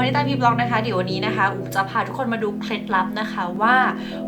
พันิตาพีบล็อกนะคะ เดี๋ยววันนี้นะคะอุ๋มจะพาทุกคนมาดูเคล็ดลับนะคะว่า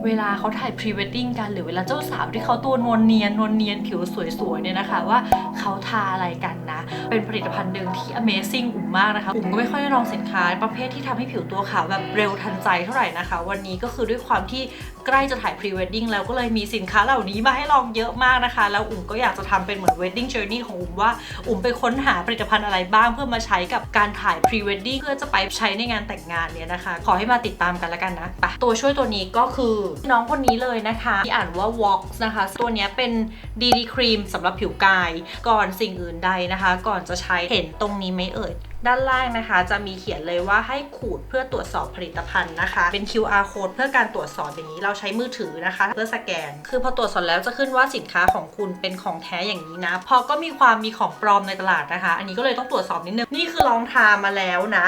เวลาเขาถ่ายพรีเวดดิ้งกัน หรือเวลาเจ้าสาวที่เขาตัวนวลเนียนนวลเนียนผิวสวยๆเนี่ยนะคะ ว่าเขาทาอะไรกันนะ เป็นผลิตภัณฑ์หนึ่งที่ Amazing อุ๋มมากนะคะอุ๋มก็ไม่ค่อยได้ลองสินค้า ประเภทที่ทำให้ผิวตัวขาวแบบเร็วทันใจเท่าไหร่นะคะ วันนี้ก็คือด้วยความที่ ใกล้จะถ่ายพรีเวดดิ้งแล้วก็เลยมีสินค้าเหล่านี้มาให้ลองเยอะมากนะคะ แล้วอุ๋มก็อยากจะทำเป็นเหมือน wedding journey ของอุ๋มว่าอุ๋มไปค้นหาผลิตภัณฑ์อะไรบ้างเพื่อมาใช้กับการถ่ายพรีเวดดิ้งเพื่อจะไปใช้ในงานแต่งงานเนี่ยนะคะ ขอให้มาติดตามกันแล้วกันนะไปตัวช่วยตัวนี้ก็คือน้องคนนี้เลยนะคะที่อ่านว่า Vox นะคะ ตัวนี้เป็น DD ครีมสำหรับผิวกายก่อนสิ่งอื่นใดนะคะ ก่อนจะใช้เห็นตรงนี้ไหมเอ่ย ด้านล่างนะคะ จะมีเขียนเลยว่าให้ขูดเพื่อตรวจสอบผลิตภัณฑ์นะคะ เป็น QR code เพื่อการตรวจสอบอย่างนี้เราใช้มือถือนะคะ เพื่อสแกน คือพอตรวจสอบแล้วจะขึ้นว่าสินค้าของคุณเป็นของแท้อย่างนี้นะพอก็มีความมีของปลอมในตลาดนะคะ อันนี้ก็เลยต้องตรวจสอบนิดนึงนี่คือลองทามาแล้วนะ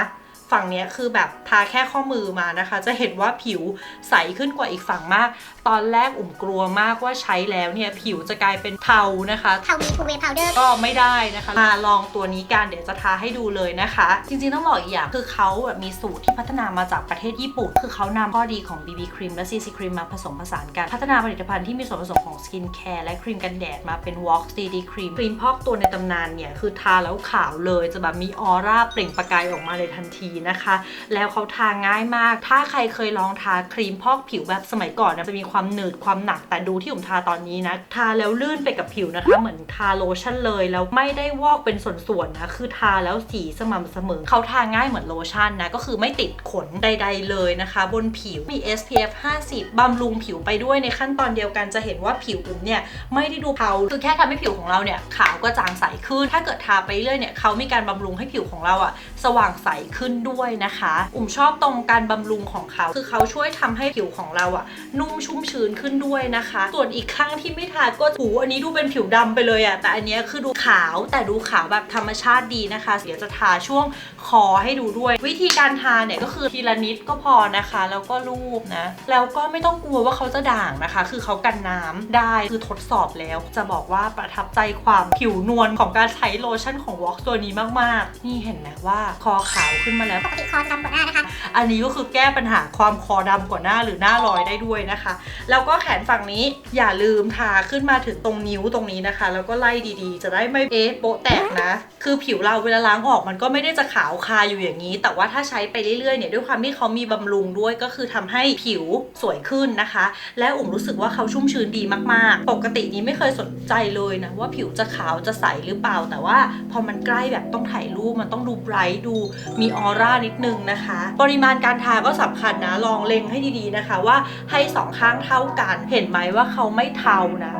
ฝั่งเนี้ยคือแบบทาแค่ข้อมือมานะคะ จะเห็นว่าผิวใสขึ้นกว่าอีกฝั่งมาก ตอนแรกอุ่มกลัวมากว่าใช้แล้วเนี่ยผิวจะกลายเป็นเทานะคะ เทามีทูเวย์พาวเดอร์ก็ไม่ได้นะคะ มาลองตัวนี้กันเดี๋ยวจะทาให้ดูเลยนะคะ จริงๆต้องบอกอีกอย่างคือเขาแบบมีสูตรที่พัฒนามาจากประเทศญี่ปุ่น คือเขานำข้อดีของ BB ครีมและ CC ครีมมาผสมผสานกัน พัฒนาผลิตภัณฑ์ที่มีส่วนผสมของสกินแคร์และครีมกันแดดมาเป็น Wax DD ครีมครีมพอกตัวในตำนานเนี่ยคือทาแล้วขาวเลยจะแบบมีออร่าเปล่งประกายออกมาเลยทันทีนะคะ แล้วเขาทาง่ายมาก ถ้าใครเคยลองทาครีมพอกผิวแบบสมัยก่อนนี่ยจะมีความหนืดความหนักแต่ดูที่ผมทาตอนนี้นะ ทาแล้วลื่นไปกับผิวนะคะ เหมือนทาโลชั่นเลยแล้วไม่ได้วอกเป็นส่วนๆนะคือทาแล้วสีสม่ำเสมอเขาทาง่ายเหมือนโลชั่นนะก็คือไม่ติดขนใด ๆ เลยนะคะ บนผิวมี SPF 50บำรุงผิวไปด้วยในขั้นตอนเดียวกันจะเห็นว่าผิวอุ่มเนี่ยไม่ได้ดูเทาคือแค่ทำให้ผิวของเราเนี่ยขาวก็จางใสขึ้น ถ้าเกิดทาไปเรื่อยเนี่ยเขามีการบำรุงให้ผิวของเราอะสว่างใสขึ้นด้วยนะคะ อุ่มชอบตรงการบำรุงของเขา คือเขาช่วยทำให้ผิวของเราอะนุ่มชุ่มชื้นขึ้นด้วยนะคะ ส่วนอีกข้างที่ไม่ทาก็หูอันนี้ดูเป็นผิวดำไปเลยอะแต่อันนี้คือดูขาวแต่ดูขาวแบบธรรมชาติดีนะคะ เดี๋ยวจะทาช่วงคอให้ดูด้วย วิธีการทาเนี่ยก็คือทีละนิดก็พอนะคะ แล้วก็ลูบนะ แล้วก็ไม่ต้องกลัวว่าเขาจะด่างนะคะ คือเขากันน้ำได้คือทดสอบแล้ว จะบอกว่าประทับใจความผิวนวลของการใช้โลชั่นของ Vox ตัวนี้มากๆ นี่เห็นไหมว่าคอขาวขึ้นมาแล้วปกติคอดำกว่าหน้านะคะ อันนี้ก็คือแก้ปัญหาความคอดำกว่าหน้าหรือหน้าลอยได้ด้วยนะคะ แล้วก็แขนฝั่งนี้อย่าลืมทาขึ้นมาถึงตรงนิ้วตรงนี้นะคะ แล้วก็ไล่ดีๆ จะได้ไม่เอ๊ะโปะแตกนะ คือผิวเราเวลาล้างออกมันก็ไม่ได้จะขาวคาอยู่อย่างนี้ แต่ว่าถ้าใช้ไปเรื่อยๆเนี่ยด้วยความที่เขามีบำรุงด้วยก็คือทำให้ผิวสวยขึ้นนะคะ และอุ่มรู้สึกว่าเขาชุ่มชื้นดีมากๆ ปกตินี้ไม่เคยสนใจเลยนะว่าผิวจะขาวจะใสหรือเปล่า แต่ว่าพอมันใกล้แบบต้องถ่ายรูปมันต้องดูไบรท์ดูมีออร่านิดนึงนะคะ ปริมาณการทาก็สำคัญนะ ลองเล็งให้ดีๆนะคะ ว่าให้สองข้างเท่ากัน เห็นไหมว่าเขาไม่เทานะ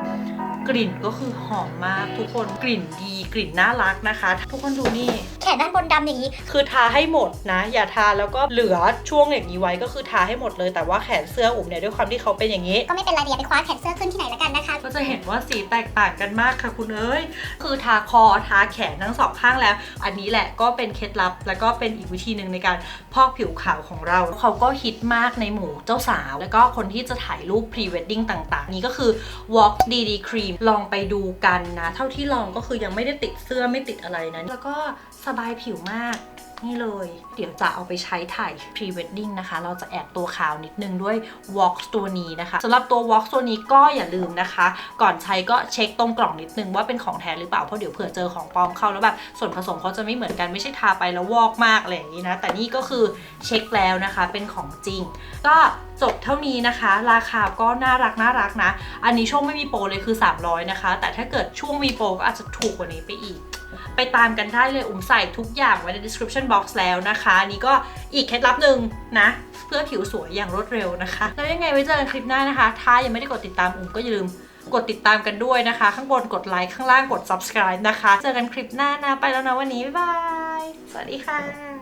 กลิ่นก็คือหอมมากทุกคนกลิ่นดี กลิ่นน่ารักนะคะ ทุกคนดูนี่ แขนด้านบนดำอย่างนี้ คือทาให้หมดนะ อย่าทาแล้วก็เหลือช่วงอย่างนี้ไว้ก็คือทาให้หมดเลยแต่ว่าแขนเสื้ออุ่มเนี่ยด้วยความที่เขาเป็นอย่างนี้ ก็ไม่เป็นไรเดี๋ยวไปคว้าแขนเสื้อขึ้นที่ไหนแล้วกันนะคะ ก็จะเห็นว่าสีแตกต่างกันมากค่ะคุณเอ้ย คือทาคอทาแขนทั้งสองข้างแล้ว อันนี้แหละก็เป็นเคล็ดลับ แล้วก็เป็นอีกวิธีหนึ่งในการพอกผิวขาวของเรา เขาก็ฮิตมากในหมู่เจ้าสาว แล้วก็คนที่จะถ่ายรูปพรีเวดดิ้งต่าง ๆ นี่ก็คือ Walk DD Cream ลองไปดูกันนะ เท่าที่ลองก็คือยังไม่ได้ติดเสื้อไม่ติดอะไรนะแล้วก็สบายผิวมาก นี่เลย เดี๋ยวจะเอาไปใช้ถ่าย pre wedding นะคะ เราจะแอบตัวขาวนิดนึงด้วย Wax ตัวนี้นะคะสำหรับตัว Wax ตัวนี้ก็อย่าลืมนะคะ ก่อนใช้ก็เช็คตรงกล่องนิดนึงว่าเป็นของแท้หรือเปล่า เพราะเดี๋ยวเผื่อเจอของปลอมเข้าแล้วแบบส่วนผสมเขาจะไม่เหมือนกันไม่ใช่ทาไปแล้ววอกมากอะไรอย่างนี้นะ แต่นี่ก็คือเช็คแล้วนะคะเป็นของจริง ก็จบเท่านี้นะคะ ราคาก็น่ารักน่ารักนะ อันนี้ช่วงไม่มีโปรเลยคือ 300 นะคะ แต่ถ้าเกิดช่วงมีโปรก็อาจจะถูกกว่านี้ไปอีก ไปตามกันได้เลยอุ้มใส่ทุกอย่างไว้ใน description box แล้วนะคะนนี่ก็อีกเคล็ดลับหนึ่งนะ เพื่อผิวสวยอย่างรวดเร็วนะคะ แล้วยังไงไว้เจอกันคลิปหน้านะคะ ถ้ายังไม่ได้กดติดตามอุ้มก็อย่าลืมกดติดตามกันด้วยนะคะ ข้างบนกดไลค์ข้างล่างกด subscribe นะคะ เจอกันคลิปหน้านะไปแล้วนะวันนี้ บ๊ายบาย สวัสดีค่ะ